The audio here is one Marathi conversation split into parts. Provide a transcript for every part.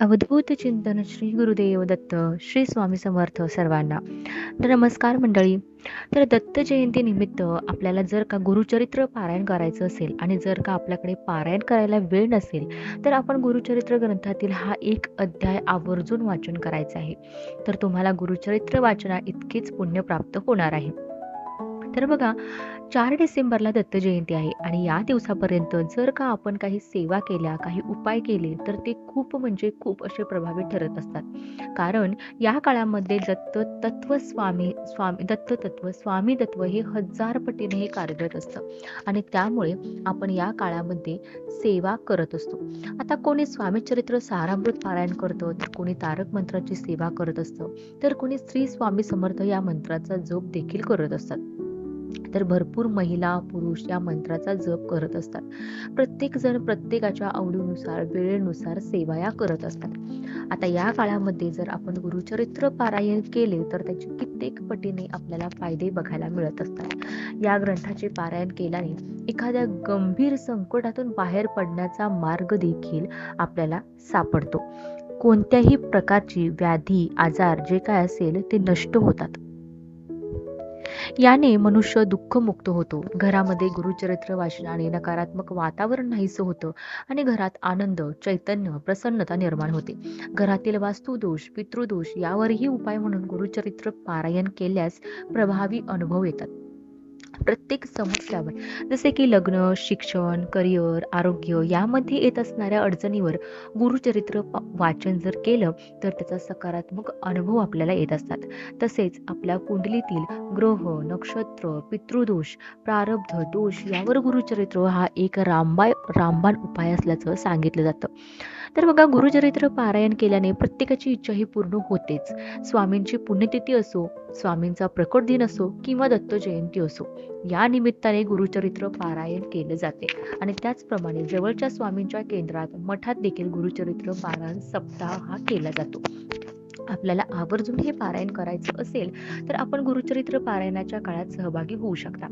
अवधूत चिंतन श्री गुरुदेव दत्त श्री स्वामी समर्थ सर्वांना. तर नमस्कार मंडळी. तर दत्त जयंती निमित्त आपल्याला जर का गुरुचरित्र पारायण करायचं असेल आणि जर का आपल्याकडे पारायण करायला वेळ नसेल तर आपण गुरुचरित्र ग्रंथातील हा एक अध्याय आवर्जून वाचन करायचा आहे. तर तुम्हाला गुरुचरित्र वाचना इतकेच पुण्य प्राप्त होणार आहे. तर बघा चार डिसेंबरला दत्त जयंती आहे आणि या दिवसापर्यंत जर का आपण काही सेवा केल्या काही उपाय केले तर ते खूप म्हणजे खूप असे प्रभावी ठरत असतात. कारण या काळामध्ये दत्त तत्व स्वामी स्वामी दत्त तत्व स्वामी तत्व हे हजार पटीने हे कार्यरत असतं. आणि त्यामुळे आपण या काळामध्ये सेवा करत असतो. आता कोणी स्वामी चरित्र सारामृत पारायण करतं तर कोणी तारक मंत्राची सेवा करत असतं तर कोणी श्री स्वामी समर्थ या मंत्राचा जोप देखील करत असतात. तर भरपूर महिला पुरुष या मंत्राचा जप करत असतात. प्रत्येक जण प्रत्येकाच्या आवडीनुसार वेळेनुसार सेवा या करत असतात. आता या काळामध्ये जर आपण गुरुचरित्र पारायण केले तर त्याचे कित्येक पटीने आपल्याला फायदे बघायला मिळत असतात. या ग्रंथाचे पारायण केल्याने एखाद्या गंभीर संकटातून बाहेर पडण्याचा मार्ग देखील आपल्याला सापडतो. कोणत्याही प्रकारची व्याधी आजार जे काय असेल ते नष्ट होतात. याने मनुष्य दुःखमुक्त होतो. घरामध्ये गुरुचरित्र वाचनाने नकारात्मक वातावरण नाहीसं होतं आणि घरात आनंद चैतन्य प्रसन्नता निर्माण होते. घरातील वास्तुदोष पितृदोष यावरही उपाय म्हणून गुरुचरित्र पारायण केल्यास प्रभावी अनुभव येतात. प्रत्येक समस्यावर जसे की लग्न शिक्षण करिअर आरोग्य यामध्ये येत असणाऱ्या अडचणीवर गुरुचरित्र वाचन जर केलं तर त्याचा सकारात्मक अनुभव आपल्याला येत असतात. तसेच आपल्या कुंडलीतील ग्रह नक्षत्र पितृदोष प्रारब्ध दोष यावर गुरुचरित्र हा एक रामबाय रामबाण उपाय असल्याचं सांगितलं जातं. तर बघा गुरुचरित्र पारायण केल्याने प्रत्येकाची इच्छा ही पूर्ण होतेच. स्वामींची पुण्यतिथी असो स्वामींचा प्रकट दिन असो किंवा दत्त जयंती असो या निमित्ताने गुरुचरित्र पारायण केले जाते. आणि त्याचप्रमाणे जवळच्या स्वामींच्या केंद्रात मठात देखील गुरुचरित्र पारायण सप्ताह हा केला जातो. आपल्याला आवर्जून हे पारायण करायचं असेल तर आपण गुरुचरित्र पारायणाच्या काळात सहभागी होऊ शकता.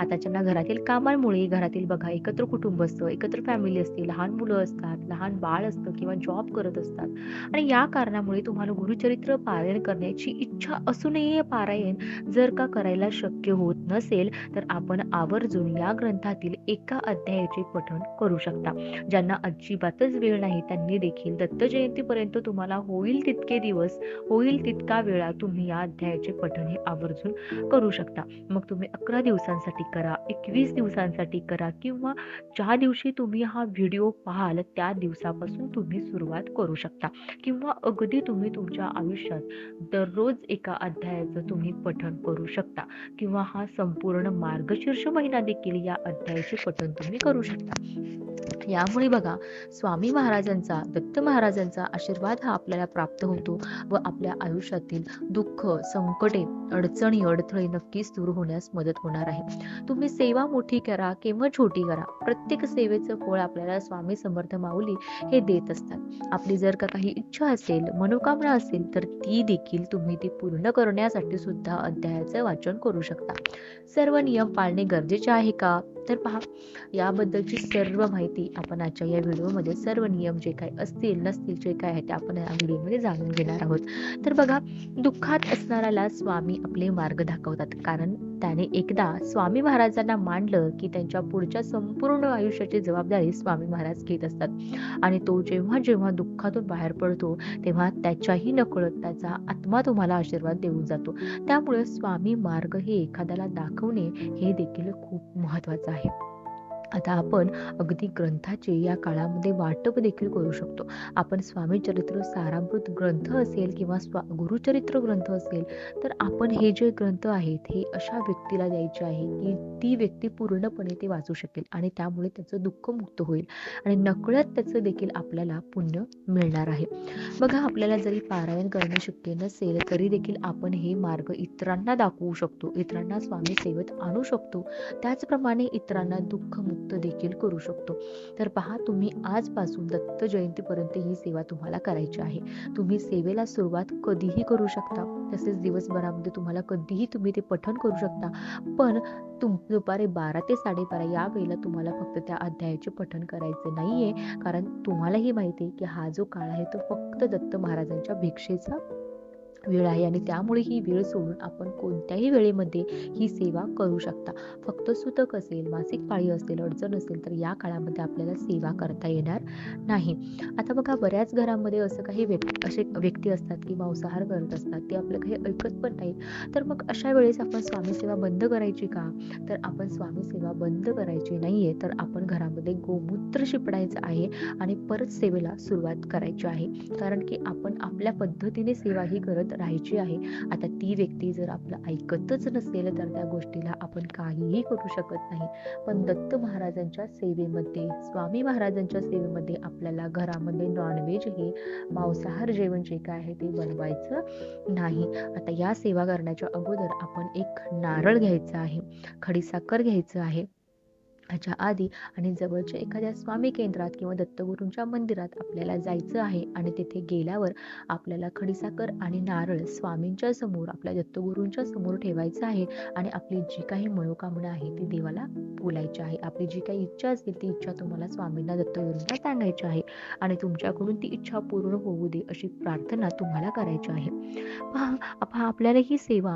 आता ज्यांना घरातील कामांमुळे घरातील बघा एकत्र कुटुंब असतं एकत्र फॅमिली असते लहान मुलं असतात लहान बाळ असतं किंवा जॉब करत असतात. आणि या कारणामुळे तुम्हाला गुरुचरित्र पारायण करण्याची इच्छा असूनही पारायण जर का करायला शक्य होत नसेल तर आपण आवर्जून या ग्रंथातील एका अध्यायाचे पठण करू शकता. ज्यांना अजिबातच वेळ नाही त्यांनी देखील दत्त जयंतीपर्यंत तुम्हाला होईल तितके दिवस होईल तितका वेळा तुम्ही या अध्यायाचे पठण हे आवर्जून करू शकता. मग तुम्ही अकरा दिवसांसाठी करा एकवीस दिवसांसाठी करा किंवा ज्या दिवशी तुम्ही हा व्हिडिओ पाहाल त्या दिवसापासून तुम्ही सुरुवात करू शकता. किंवा अगदी तुम्ही तुमच्या आयुष्यात दररोज एका अध्यायाचं तुम्ही पठण करू शकता किंवा हा संपूर्ण मार्गशीर्ष महिना देखील या अध्यायाचे पठण तुम्ही करू शकता. यामुळे बघा स्वामी महाराजांचा दत्त महाराजांचा आशीर्वाद हा आपल्याला प्राप्त होतो व आपल्या आयुष्यातील दुःख संकटे अडचणी अडथळे नक्कीच दूर होण्यास मदत होणार आहे. तुम्ही सेवा मोठी करा किंवा छोटी करा. प्रत्येक सेवेचं फळ आपल्याला स्वामी समर्थ माऊली हे देत असतात. आपली जर का काही इच्छा असेल मनोकामना असेल तर ती देखील तुम्ही ती पूर्ण करण्यासाठी सुद्धा अध्यायाचं वाचन करू शकता. सर्व नियम पाळणे गरजेचे आहे का? तर पहा याबद्दलची सर्व माहिती आपण आजच्या या व्हिडिओमध्ये सर्व नियम जे काय असतील नसतील जे काय आहे ते आपण या व्हिडिओमध्ये जाणून घेणार आहोत. तर बघा दुःखात असणाऱ्याला स्वामी आपले मार्ग दाखवतात. कारण त्याने एकदा स्वामी महाराजांना मांडलं की त्यांच्या पुढच्या संपूर्ण आयुष्याची जबाबदारी स्वामी महाराज घेत असतात. आणि तो जेव्हा जेव्हा दुःखातून बाहेर पडतो तेव्हा त्याच्याही नकळत त्याचा आत्मा तुम्हाला आशीर्वाद देऊन जातो. त्यामुळे स्वामी मार्ग हे एखाद्याला दाखवणे हे देखील खूप महत्वाचं आहे. आता आपण अगदी ग्रंथाचे या काळामध्ये वाटप देखील करू शकतो. आपण स्वामी चरित्र सारामृत ग्रंथ असेल किंवा स्वा गुरुचरित्र ग्रंथ असेल तर आपण हे जे ग्रंथ आहेत हे अशा व्यक्तीला द्यायचे आहे की ती व्यक्ती पूर्णपणे ते वाचू शकेल आणि त्यामुळे त्याचं दुःख मुक्त होईल आणि नकळत त्याचं देखील आपल्याला पुण्य मिळणार आहे. बघा आपल्याला जरी पारायण करणं शक्य नसेल तरी देखील आपण हे मार्ग इतरांना दाखवू शकतो. इतरांना स्वामी सेवेत आणू शकतो. त्याचप्रमाणे इतरांना दुःख मुक्त दत्त देखील करू शकतो. तर पहा तुम्ही आजपासून दत्त जयंतीपर्यंत ही सेवा तुम्हाला करायची आहे. तुम्ही सेवेला सुरुवात कधीही करू शकता. तसेच दिवसभरामध्ये तुम्हाला कधीही तुम्ही ते पठण करू शकता. पण तुम दुपारी बारा ते साडेबारा या वेळेला तुम्हाला फक्त त्या अध्यायाचे पठण करायचे नाही आहे कारण तुम्हालाही माहिती आहे की हा जो काळ आहे तो फक्त दत्त महाराजांच्या भिक्षेचा वेळ आहे आणि त्यामुळे ही वेळ सोडून आपण कोणत्याही वेळेमध्ये ही सेवा करू शकता. फक्त सुतक असेल मासिक पाळी असेल अडचण असेल तर या काळामध्ये आपल्याला सेवा करता येणार नाही. आता बघा बऱ्याच घरामध्ये असं काही व्यक्ती असे व्यक्ती असतात की मांसाहार करत असतात ते आपलं काही ऐकत पण नाहीत. तर मग अशा वेळेस आपण स्वामी सेवा बंद करायची का? तर आपण स्वामी सेवा बंद करायची नाहीये तर आपण घरामध्ये गोमूत्र शिपडायचं आहे आणि परत सेवेला सुरुवात करायची आहे. कारण की आपण आपल्या पद्धतीने सेवा ही करत राहायची आहे. आता ती व्यक्ती जर आपलं ऐकतच नसेल तर त्या गोष्टीला आपण काहीही करू शकत नाही. पण दत्त महाराजांच्या सेवेमध्ये स्वामी महाराजांच्या सेवेमध्ये आपल्याला घरामध्ये नॉनव्हेज हे मांसाहार जेवण जे काय आहे ते बनवायचं नाही. आता या सेवा करण्याच्या अगोदर आपण एक नारळ घ्यायचा आहे खडीसाखर घ्यायचं आहे. ह्याच्या आधी आणि जवळच्या एखाद्या स्वामी केंद्रात किंवा दत्तगुरूंच्या मंदिरात आपल्याला जायचं आहे आणि तिथे गेल्यावर आपल्याला खडीसाकर आणि नारळ स्वामींच्या समोर आपल्या दत्तगुरूंच्या समोर ठेवायचं आहे आणि आपली जी काही मनोकामना आहे ती देवाला बोलायची आहे. आपली जी काही इच्छा असेल ती इच्छा तुम्हाला स्वामींना दत्तगुरूंना सांगायची आहे आणि तुमच्याकडून ती इच्छा पूर्ण होऊ दे अशी प्रार्थना तुम्हाला करायची आहे. पहा आपल्याला ही सेवा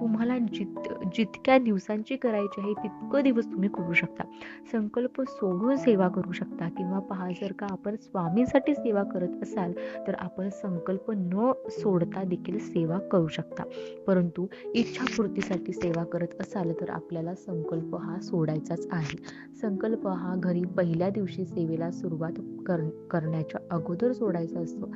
तुम्हाला जित जितक्या दिवसांची करायची आहे तितकं दिवस तुम्ही करू शकता. संकल्प सोडून सेवा करू शकता किंवा पहा जर का आपण स्वामींसाठी सेवा करत असाल तर आपण संकल्प न सोडता देखील सेवा करू शकता. परंतु इच्छापूर्तीसाठी सेवा करत असाल तर आपल्याला संकल्प हा सोडायचाच आहे. संकल्प हा घरी पहिल्या दिवशी सेवेला सुरुवात कर करण्याच्या अगोदर सोडायचा असतो.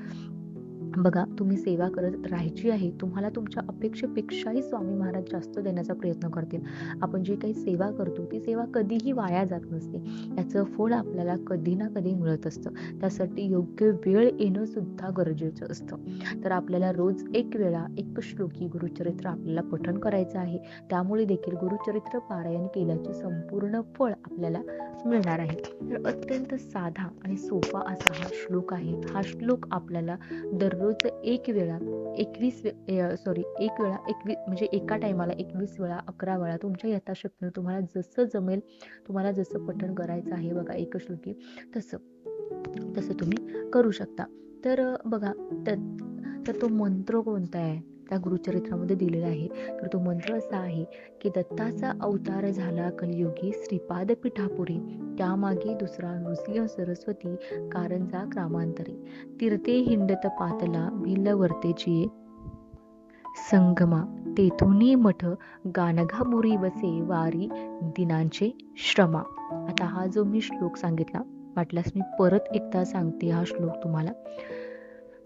बघा तुम्ही सेवा करत राहायची आहे तुम्हाला तुमच्या अपेक्षेपेक्षाही स्वामी महाराज जास्त देण्याचा प्रयत्न करतील. आपण जी काही सेवा करतो ती सेवा कधीही वाया जात नसते. याचं फळ आपल्याला कधी ना कधी मिळत असतं. त्यासाठी योग्य वेळ येणं सुद्धा गरजेचं असतं. तर आपल्याला रोज एक वेळा एक श्लोकी गुरुचरित्र आपल्याला पठण करायचं आहे. त्यामुळे देखील गुरुचरित्र पारायण केल्याचे संपूर्ण फळ आपल्याला मिळणार आहे. तर अत्यंत साधा आणि सोपा असा हा श्लोक आहे. हा श्लोक आपल्याला दर रोज एक वेळा एकवीस सॉरी एक वेळा एकवीस म्हणजे एका टायमाला एकवीस वेळा अकरा वेळा तुमच्या यथाशक्तीने तुम्हाला जसं जमेल तुम्हाला जसं पठण करायचं आहे बघा एक श्लोकी तसं तसं तुम्ही करू शकता. तर बघा तर तो मंत्र कोणता आहे? त्या गुरुचरित्रामध्ये दिलेला आहे. तर तो मंत्र असा आहे की दत्ताचा अवतार झाला कलियुगी श्रीपाद पिठापुरी त्यामागे दुसरा नृसिंह सरस्वती कारंजा ग्रामांतरी. तीर्थे हिंडत पातला भिल्ल वर्तेची संगमा. तेथुनी मठ गानघाबुरी बसे वारी दिनांचे श्रमा. आता हा जो मी श्लोक सांगितला वाटल्यास मी परत एकदा सांगते हा श्लोक तुम्हाला.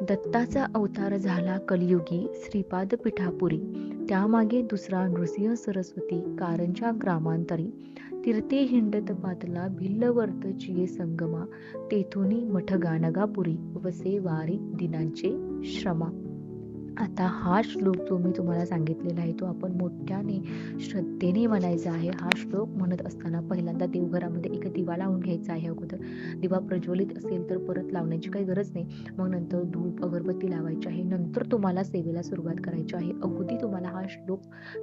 दत्ताचा अवतार झाला कलियुगी श्रीपाद पिठापुरी. त्यामागे दुसरा नृसिंह सरस्वती कारंजा ग्रामांतरी. तीर्थे हिंडत पातला भिल्लवर्त चिये संगमा. तेथुनी मठ गानगापुरी वसे वारी दिनांचे श्रमा. आता हा श्लोक जो मी तुम्हाला सांगितलेला आहे तो आपण मोठ्याने श्रद्धेने म्हणायचा आहे. हा श्लोक म्हणत असताना पहिल्यांदा देवघरामध्ये एक दिवा लावून घ्यायचा आहे अगोदर. दिवा प्रज्वलित असेल तर परत लावण्याची काही गरज नाही. मग नंतर धूप अगरबत्ती लावायची आहे. नंतर तुम्हाला सेवेला सुरुवात करायची आहे. अगदी तुम्हाला हा श्लोक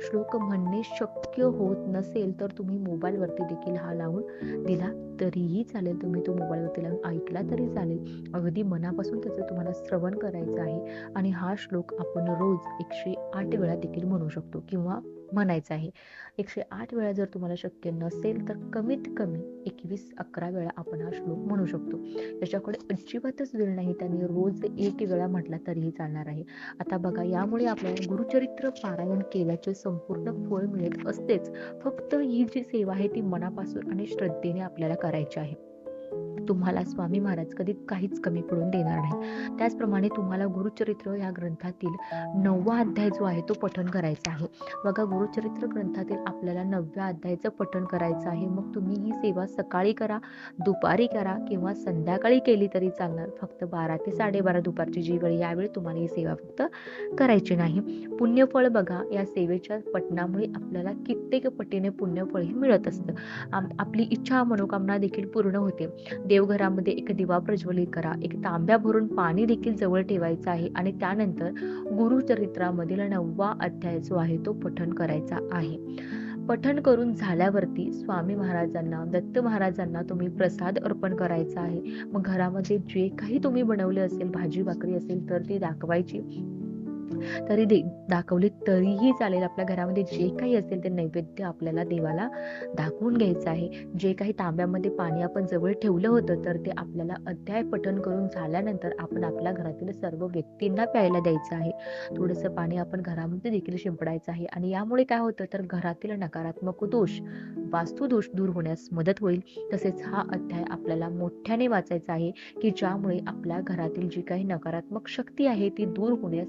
श्लोक म्हणणे शक्य होत नसेल तर तुम्ही मोबाईलवरती देखील हा लावून दिला तरीही चालेल. तुम्ही तो मोबाईलवरती लावून ऐकला तरी चालेल. अगदी मनापासून त्याचं तुम्हाला श्रवण करायचं आहे. आणि हा श्लोक आपण रोज एकशे आठ वेळा देखील म्हणू शकतो किंवा म्हणायचं आहे. एकशे आठ वेळा जर तुम्हाला शक्य नसेल तर कमीत कमी एकवीस अकरा वेळा आपण हा श्लोक म्हणू शकतो. त्याच्याकडे अजिबातच वेळ नाही त्याने रोज एक वेळा म्हटला तरीही चालणार आहे. आता बघा यामुळे आपल्याला गुरुचरित्र पारायण केल्याचे संपूर्ण फळ मिळत असतेच. फक्त ही जी सेवा आहे ती मनापासून आणि श्रद्धेने आपल्याला करायची आहे. तुम्हाला स्वामी महाराज कधी काहीच कमी पडून देणार नाही त्याचप्रमाणे तुम्हाला गुरुचरित्र या ग्रंथातील नववा अध्याय जो आहे तो पठण करायचा आहे. बघा गुरुचरित्र ग्रंथातील आपल्याला नवव्या अध्यायाचं पठण करायचं आहे. मग तुम्ही ही सेवा सकाळी करा दुपारी करा किंवा संध्याकाळी केली तरी चालणार. फक्त बारा ते साडेबारा दुपारची जी वेळ यावेळी तुम्हाला ही सेवा फक्त करायची नाही. पुण्यफळ बघा या सेवेच्या पठणामुळे आपल्याला कित्येक पटीने पुण्यफळ हे मिळत असतं. आपली इच्छा मनोकामना देखील पूर्ण होते. देवघरामध्ये एक दिवा प्रज्वलित करा. एक तांब्या भरून पाणी देखील जवळ ठेवायचं आहे आणि त्यानंतर गुरुचरित्रामधील नववा अध्याय जो आहे तो पठण करायचा आहे. पठण करून झाल्यावरती स्वामी महाराजांना दत्त महाराजांना तुम्ही प्रसाद अर्पण करायचा आहे. मग घरामध्ये जे काही तुम्ही बनवले असेल भाजी भाकरी असेल तर ती दाखवायची. तरी दे दाखवली तरीही चालेल आपल्या घरामध्ये. जे काही असेल ते नैवेद्य आपल्याला देवाला दाखवून घ्यायचं आहे. जे काही तांब्यामध्ये पाणी आपण जवळ ठेवलं होतं तर ते आपल्याला अध्याय पठण करून झाल्यानंतर आपण आपल्या घरातील सर्व व्यक्तींना प्यायला द्यायचं आहे. थोडंसं पाणी आपण घरामध्ये देखील शिंपडायचं आहे. आणि यामुळे काय होतं तर घरातील नकारात्मक दोष वास्तुदोष दूर होण्यास मदत होईल. तसेच हा अध्याय आपल्याला मोठ्याने वाचायचा आहे की ज्यामुळे आपल्या घरातील जी काही नकारात्मक शक्ती आहे ती दूर होण्यास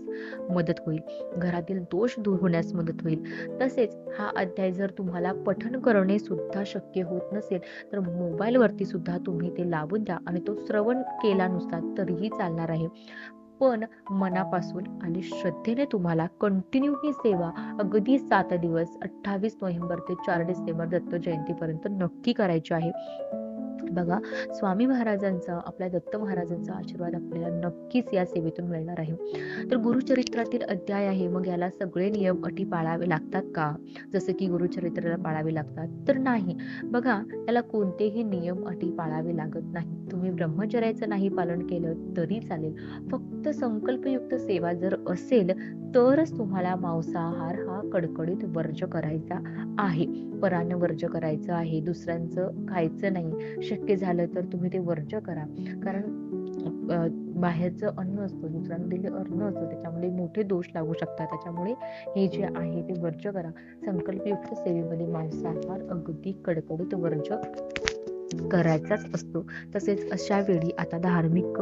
मदत होईल. घरातील दोष दूर होण्यास मदत होईल. तसेच हा अध्याय जर तुम्हाला पठन करणे सुद्धा शक्य होत नसेल तर मोबाईल वरती सुद्धा तुम्ही ते लावून द्या आणि तो श्रवण केला नुसता तरीही चालणार आहे. पण मनापासून आणि श्रद्धेने तुम्हाला कंटिन्यू ही सेवा अगदी सात दिवस अठ्ठावीस नोव्हेंबर ते चार डिसेंबर दत्त जयंतीपर्यंत नक्की करायची आहे. बघा स्वामी महाराजांचा आपल्या दत्त महाराजांचा आशीर्वाद आपल्याला नक्कीच या सेवेतून मिळणार आहे. तर गुरुचरित्रातील अध्याय आहे मग याला सगळे नियम अटी पाळावे लागतात का? जसं की गुरुचरित्राला पाळावे लागतात तर नाही. बघा याला कोणतेही नियम अटी पाळावे लागत नाही तुम्ही ब्रह्मचर्याचं नाही पालन केलं तरी चालेल. फक्त संकल्पयुक्त सेवा जर असेल तरच तुम्हाला मांसाहार हा कडकडीत वर्ज करायचा आहे. परान्न वर्ज करायचं आहे दुसऱ्यांचं खायचं नाही. शक्य झालं तर तुम्ही ते वर्ज करा. कारण बाहेरचं अन्न असतं दुसऱ्यांना दिलेलं अन्न असतं त्याच्यामुळे मोठे दोष लागू शकतात. त्याच्यामुळे हे जे आहे ते वर्ज करा. संकल्पयुक्त सेवेमध्ये मांसाहार अगदी कडकडीत वर्ज करायचाच असतो. तसेच अशा वेळी आता धार्मिक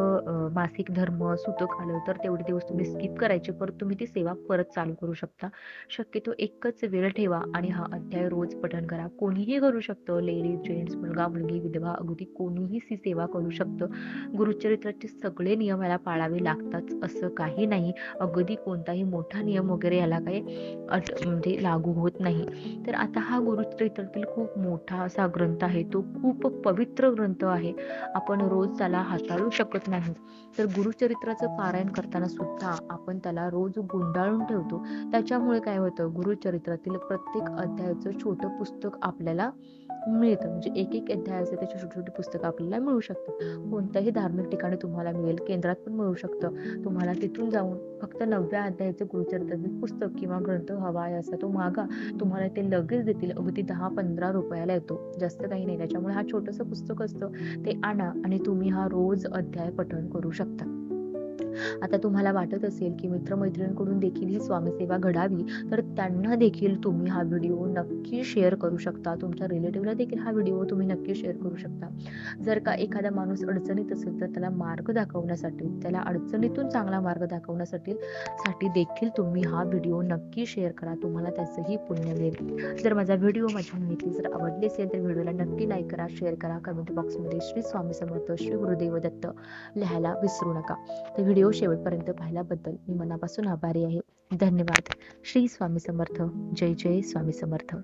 मासिक धर्म सुतक आलं तर तेवढे दिवस तुम्ही स्किप करायचे परत तुम्ही ती सेवा परत चालू करू शकता. शक्यतो एकच वेळ ठेवा आणि हा अध्याय रोज पठण करा. कोणीही करू शकतं लेडीज जेंट्स मुलगा मुलगी विधवा अगदी कोणीही सी सेवा करू शकतं. गुरुचरित्राचे सगळे नियम याला पाळावे लागतात असं काही नाही. अगदी कोणताही मोठा नियम वगैरे याला काही अट म्हणजे लागू होत नाही. तर आता हा गुरुचरित्रातील खूप मोठा असा ग्रंथ आहे. तो खूप पवित्र ग्रंथ आहे. आपण रोज त्याला हाताळू शकत नाही. तर गुरुचरित्राचं पारायण करताना सुद्धा आपण त्याला रोज गुंडाळून ठेवतो. त्याच्यामुळे काय होतं? गुरुचरित्रातील प्रत्येक अध्यायाचं छोटं पुस्तक आपल्याला मिळतं. म्हणजे एक एक अध्याय अध्यायाचं त्याची छोटी छोटी पुस्तकं आपल्याला मिळू शकतात. कोणत्याही धार्मिक ठिकाणी तुम्हाला मिळेल केंद्रात पण मिळू शकतं. तुम्हाला तिथून जाऊन फक्त नवव्या अध्यायाचं गुरुचरित्रातील पुस्तक किंवा ग्रंथ हवा आहे असा तो मागा तुम्हाला ते लगेच देतील. अगदी दहा पंधरा रुपयाला येतो. जास्त काही नाही. त्याच्यामुळे हा छोटंसं पुस्तक असतं. ते आणा आणि तुम्ही हा रोज अध्याय पठण करू शकता. आता तुम्हाला वाटत असेल की मित्रमैत्रिणींकडून देखील ही स्वामीसेवा घडावी तर त्यांना देखील तुम्ही हा व्हिडिओ नक्की शेअर करू शकता. तुमच्या रिलेटिव्हला देखील हा व्हिडिओ तुम्ही नक्की शेअर करू शकता. जर का एखादा माणूस अडचणीत असेल तर त्याला मार्ग दाखवण्यासाठी त्याला अडचणीतून चांगला मार्ग दाखवण्यासाठी साठी देखील तुम्ही हा व्हिडिओ नक्की शेअर करा. तुम्हाला त्याचंही पुण्य मिळेल. जर माझा व्हिडिओ माझी माहिती जर आवडली असेल तर व्हिडिओला नक्की लाईक करा शेअर करा. कमेंट बॉक्समध्ये श्री स्वामी समर्थ श्री गुरुदेव दत्त लिहायला विसरू नका. तर व्हिडिओ शेवटपर्यंत पाहिल्याबद्दल मी मनापासून आभारी आहे. धन्यवाद. श्री स्वामी समर्थ. जय जय स्वामी समर्थ.